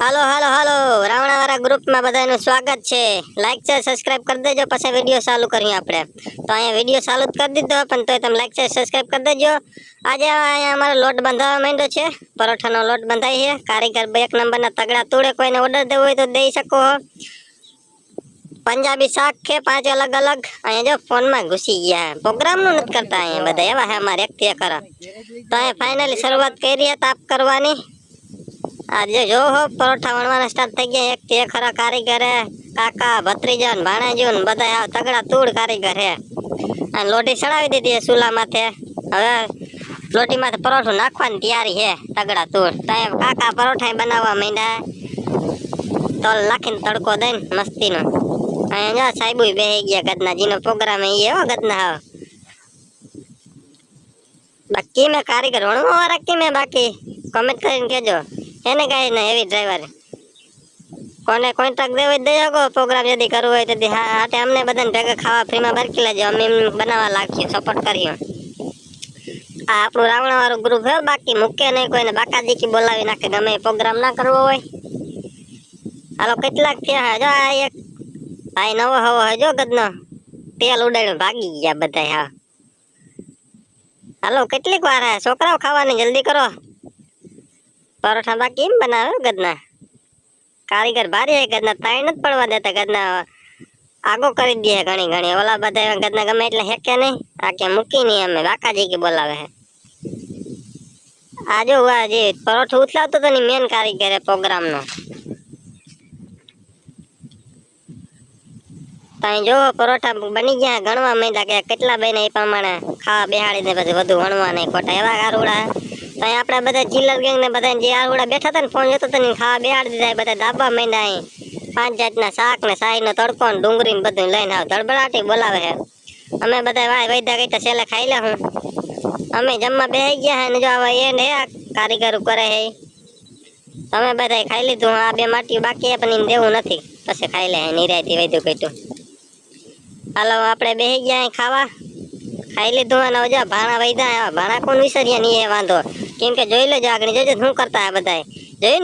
હાલો હાલો હાલો. રાવણાવાળા ગ્રુપમાં બધાનું સ્વાગત છે. લાઈક છે સબસ્ક્રાઇબ કરી દેજો. પછી વીડિયો ચાલુ કરીએ આપણે. તો અહીંયા વીડિયો ચાલુ જ કરી દીધો, પણ તોય તમે લાઈક છે સબસ્ક્રાઇબ કરી દેજો. આજે અહીંયા અમારો લોટ બંધાવા માંડ્યો છે. પરોઠાનો લોટ બંધાય છે. કારીગર બે એક નંબરના તગડા તોડે, કોઈને ઓર્ડર દેવો હોય તો દઈ શકો. પંજાબી શાક છે, પાંચ અલગ અલગ. અહીંયા જો ફોનમાં ઘૂસી ગયા. પ્રોગ્રામનું નથી કરતા અહીંયા બધા. એવા હે અમારે એક તે કરો તો અહીંયા ફાઇનલી શરૂઆત કરી તાપ કરવાની. આજે જો હો પરોઠા વણવાના સ્ટાર્ટ થઈ ગયા, એક તે ખરા કારીગર હે, કાકા ભત્રીજા ને ભાણેજો ને બધા આ તગડા તૂડ કારીગર હે. અને લોટી ચડાવી દીધી છે ચૂલા માથે. હવે લોટી માથે પરોઠું નાખવાની તૈયારી છે તગડા તૂડ. ત્યાં કાકા પરોઠા બનાવવા માંડ્યા. તલ નાખીને તડકો દઈને મસ્તીનો. અહીંયા જો સાહેબુ બેહી ગયા ગદના. જીનો પ્રોગ્રામ એ એવો ગદના હાવ બાકી મેં કારીગર વણવા વાળા કી મેં બાકી? કમેન્ટ કરીને કહેજો. એને કાંઈ ના એવી ડ્રાઈવર કોને કોન્ટ્રાક્ટ દેવો હોય તો દઈ પ્રોગ્રામ ଯଦି કરવો હોય તો હા હાટે અમને બધાને ભેગા ખાવા ફ્રીમાં ભરકી લેજો, અમે એમ બનાવવા લાગીએ સપોર્ટ કરીએ. આ આપણું રાવણા વાળું ગ્રુપ હે બાકી મૂકે નહીં કોઈને બાકાદીકી બોલાવી નાખે, ગમે પ્રોગ્રામ ના કરવો હોય. હાલો, કેટલાક થયા જો આ એક ભાઈ નવો હવો હજો ગદનો. તેલ ઉડાડ્યું ભાગી ગયા બધા હા. હાલો, કેટલીક વાર છોકરાઓ ખાવાની જલ્દી કરો. પરોઠા બાકી એમ બનાવે ગદના? કારીગર ભારી હે ગદના, તાઈ જ પડવા દેતા ગદના. આગો કરી દે ઘણી ઘણી. ઓલા બધા ગદના ગમે એટલે હેકે નહીં. આ કે મૂકી નહીં અમે. બાકાજી કે બોલાવે હે. આજો જો આ જે પરોઠો ઉથલાવતો તો ને મેન કારીગર હે પ્રોગ્રામનો. ત્યાં જો પરોઠા બની ગયા, ગણવા માંડ્યા કે કેટલા બને એ પ્રમાણે ખાવા બેહાડીને પછી વધુ વણવા નહીં ખોટા. એવા આરુડા ત્યાં આપણે બધા ચિલ્લર ગેંગ ને બધા જે આવડા બેઠા હતા ને ફોન જોતો હતો ને ખાવા બેહાડી દીધા બધા દાબા માંડ્યા અહીં. પાંચ જાતના શાક ને સાઈનો તડકો ને ડુંગળી ને બધું લઈને આવ, ધડબડાટી બોલાવે છે અમે બધા વાય વૈદા કઈ તો છેલ્લે ખાઈ લે હું. અમે જમવા બેસી ગયા હે ને, જો આવા એ ને કારીગર કરે હે. તમે બધા ખાઈ લીધું, આ બે માટી બાકી પણ એને દેવું નથી. પછી ખાઈ લે નિરાયથી વૈદ્યું કીધું હાલો, આપણે બેસી ગયા ખાવા. ખાઈ લીધું અને ઓજા ભાણા વૈદા ભાણા કોણ વિસર્યા નહીં એ વાંધો. કેમ કે જોઈ લેજો, આગળ જોજો શું કરતા આ બધા ને